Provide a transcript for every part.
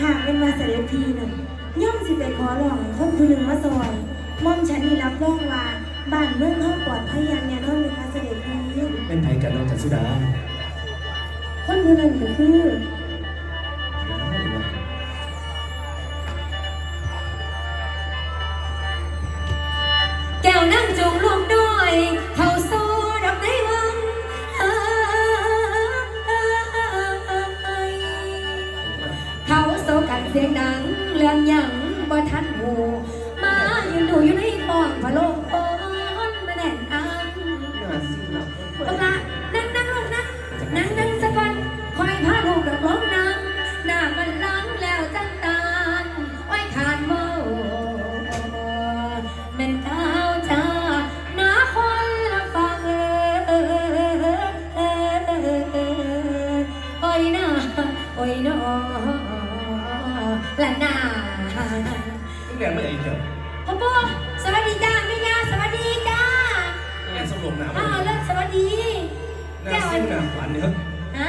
หากเป็นมาเสด็จพีน่ะย่อมสิไปขอร้องคนผู้หนึ่งมาซอยม่อมฉันนี่รับรองว่าบ้านเมืองเขาปลอดภัยอย่างแน่นอนเลยค่ะเสด็จพีเป็นไผกันน้องจันสุดาคนผู้นั้นก็คือ มายืนดูอยู่ในห้องพะโลงโอนมาแน่นอังบังละนั่งนั่งลงนั่งนั่งนั่งสักวันคอยพาลูกดอกล้มนั่งหน้ามันล้างแล้วจังตาลไว้ขาดโมแม่นข้าจ้าหน้าคนละฟังเออโอ้ยน้าโอ้ยน้อละน้า เรียนไม่ใหญ่เกี่ยวพ่อพ่อสวัสดีจ้าแม่ย่าสวัสดีจ้าเรียนสมรมหนาอ้าวเลิกสวัสดีหน้าซิ่วหน้าฝันเนี่ยครับฮะ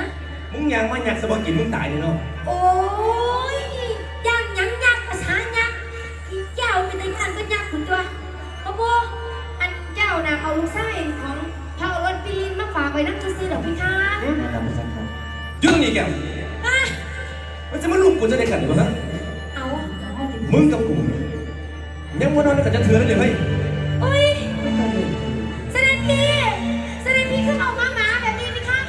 มึงยังมาอยากสบกินมึงตายเลยเนาะโอ้ยยักษ์ยังยักษ์ภาษายักษ์อีเจ้าเป็นไอ้กันก็ยักษ์คุณตัวพ่อพ่ออันเจ้าน่ะเอาลูกไส้ของพระโอรสปีนมาฝากไว้นั่งซื้อๆดอกพี่ค้ายุ่งนี่แกฮะมันจะมาลูกกูจะได้กันหรือเปล่าเอา มึงกับกูยังว่านอนในกันจะเถื่อนเลยเฮ้ยโอ้ยเสด็จพี่เสด็จพี่ขึ้นออกมาหมาแบบนี้พี่ค้า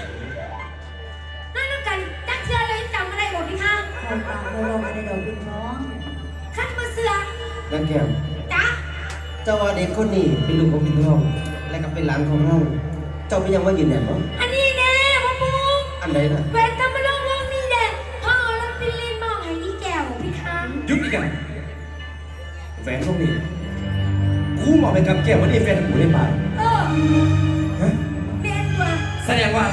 นั่นนั่นกันจักเชื่อเลยจำอะไรหมดพี่ค้าเอาปากเราลองอะไรดอกเป็นน้องขั้นมือเสือนั่นแก้วจ้าเจ้าว่าเด็กคนนี้เป็นลูกของปิ่นทองและก็เป็นหลานของเราเจ้าไม่ยังว่ายืนยันเนาะอันนี้แน่พ่อปู่อันใดน่ะแหวนทำมาลงวงนี้แหละพ่อเอารถฟิลินมอบให้อีแก้วพี่ค้ายุดอีกกันแฟนพวกนี้กูมองไปกับแก้ววันนี้แฟนกูได้ป่ะเออฮะเมียนตัวแสดงว่า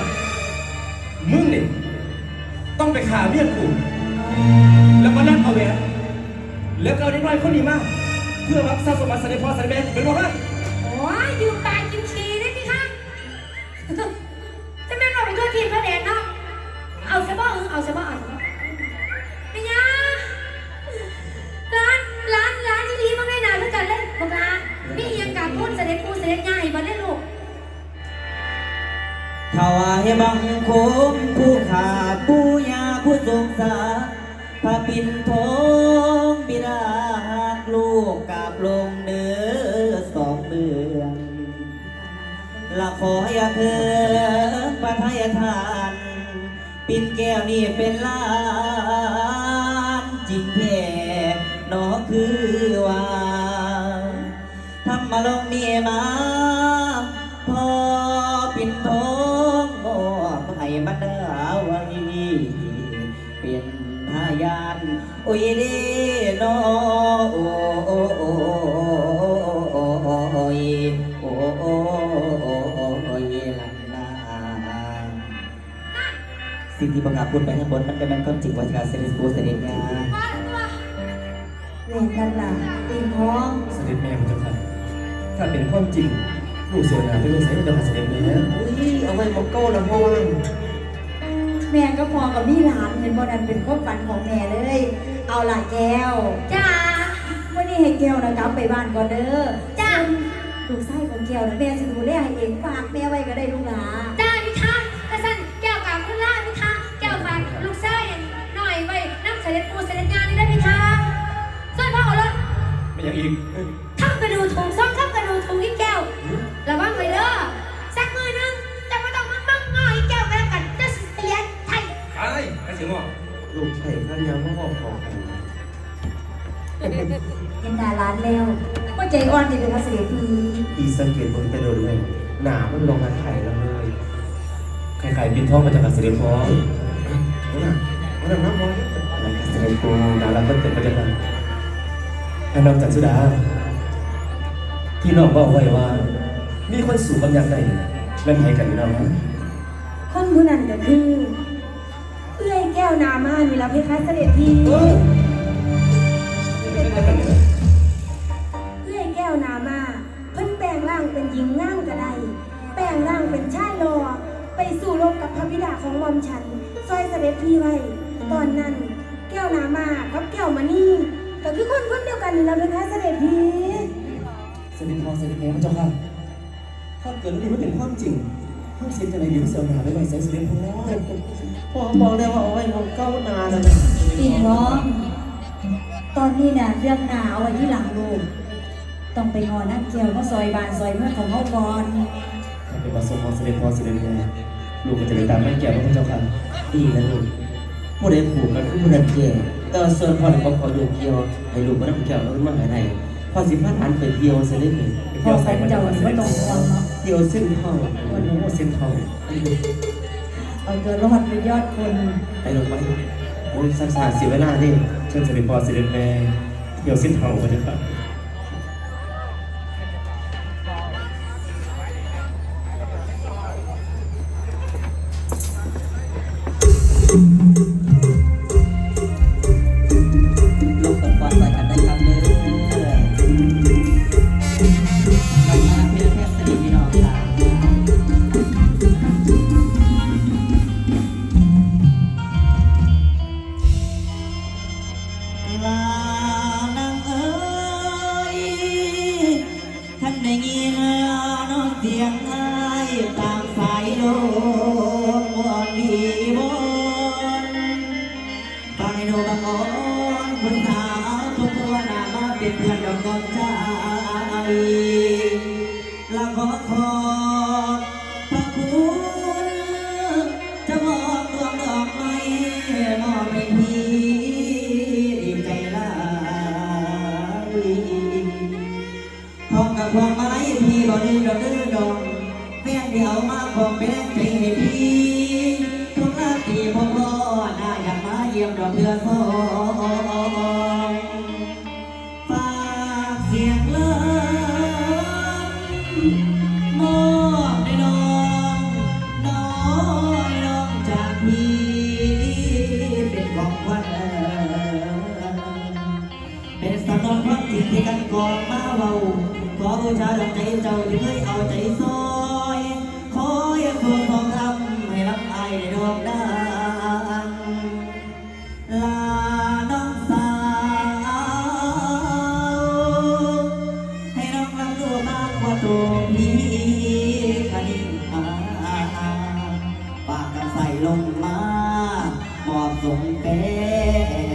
มึงนี่ต้องไปขาเมียกู แล้วก็นั่งเอาแหวนแล้วก็เอาเด็กน้อยคนนี้มาเพื่อรักษาสมบัติเสด็จพ่อเสด็จแม่เป็นบ่ฮะโอ้ยยืมปากยืมชีได้พี่คะจะแม่นบอกไปทั่วทีมทั่วแดนเนาะเอาซะบ่เออเอาซะบ่เอาซะบ่เป็น ถวายบังคมผู้ขาผู้ยาผู้ทรงสาพระปิ่นทองบิดาหากลูกกราบลงเนื้อสองเมืองละขออย่าเพิ่งประทายทาน ปิ่นแก้วนี่เป็นล้านจริงแท้นอคือว่าทำมาลงมีมา ยเด้นอโอ้โอ้โอ้โอ้โอ้ยโอ้โอ้โอ้ยลันนาสิ่งที่ประกาศพูดไปข้างบนมันเป็นมันความจริงว่าการเสด็จปูเสด็จงาว่าตัวแม่นั่นล่ะปีน้องเสด็จแม่มันจะทำถ้าเป็นความจริงลูกเสือหนาเป็นลูกสายมันจะมาเสด็จแม่นะอุ้ยเอาไว้มองเก้แล้วพ่อว่า แม่ก็พอกับนี่หลานเห็นบ่นั้นเป็นความฝันของแม่เลย เอาล่ะแก้วจ้าวันนี้ให้แก้วนะกลับไปบ้านก่อนเด้อจ้าลูกไส้ของแก้วนะแม่สิดูแลให้เองฝากแม่ไว้ก็ได้ลูกหลาจ้าพี่คะกระสันแก้วกับคุณล่าพี่คะแก้วฝากลูกไส้หน่อยไว้น้ำเสด็จปูเสด็จงานนี่ได้พี่คะส่วนพ่อเอารถไม่อย่างอีก อ้ไอ้เสียงว่าลูกไผ่ข้ายังไม่บอกของกันเห็นหน้าร้านแล้วว่าใจอ่อนที่เป็นพระเสด็จพีอีสังเกตบนกระโดดเลยหนามันลงมาไข่แล้วเลยใครๆบินท้องมาจากเสด็จพ่อเอาล่ะเอาล่ะน้ำมอยแล้วก็เสด็จปูดาราเพิ่นเป็นประเด็นนั้นแล้วน้องจันสุดา ที่น้องบอกไว้ว่า มีคนสู่กำยังได้แม่นไผกันอยู่แล้วนะคนผู้นั้นก็คือเอื้อยแก้ว นามามีแล้วเพคะเสด็จพีเออเป็นไปกันเนี่ยเอื้อยแก้วนามาเพิ่นแปลงร่างเป็นหญิงง่ามก็ได้แปลงร่างเป็นชายรอไปสู่รบกับพระบิดาของหมอมฉันซอยเสด็จพี่ไว้ตอนนั้น แก้วน้ำมากับแก้วมานี่ก็คือคนคนเดียวกันนี่แหล้วนะคะเสด็จพี่เสด็จพ่อเสด็จแม่พระเจ้าค่ะถ้าเกิดเรื่องนี้ไม่เป็นความจริง ห้องเสียจะในดีพระเสนาไปไว้ใส่เสด็จพ่อพ่อบอกแล้ว่าเอาไว้มองเก้านาแล้วนะพี่น้อง ตอนนี้เนี่ยเรื่องหนาวไว้ที่หลังลูกต้องไปงอนั่งเกี่ยวก็ซอยบานซอยเมื่อของเขาก่อนถ้าเป็นประสงค์ของเสด็จพ่อเสด็จแม่ลูกก็จะไปตามแม่แก้วพระเจ้าค่ะดีนะลูกผู้ใดผูกกันคือผู้นั้นแก่แต่ส่วนพ่อเนี่ยบ่ขอลูกเกี่ยวให้ลูกมานั่งเกี่ยวแล้วมาหาไทย พ่อสิพาหลานไปเที่ยวซะได้ไหมพ่อของเจ้าไม่ต้องห่วงเนาะเที่ยวเส้นทองโอ้โหเส้นทองเอาตัวรอดเป็นยอดคนไปลงไปโอ้ยสักสาเสียเวลาดิเชิญเสด็จพ่อเสด็จแม่เที่ยวเส้นทองพระเจ้าค่ะลู นน้องเสียงไอ้ตามสายโลมวนดีวนฟังโนบังอ่อนคุณสาวทุกตัวหนามาเป็นเพื่อนดอกกอนใจ มาหมอบสมเป็น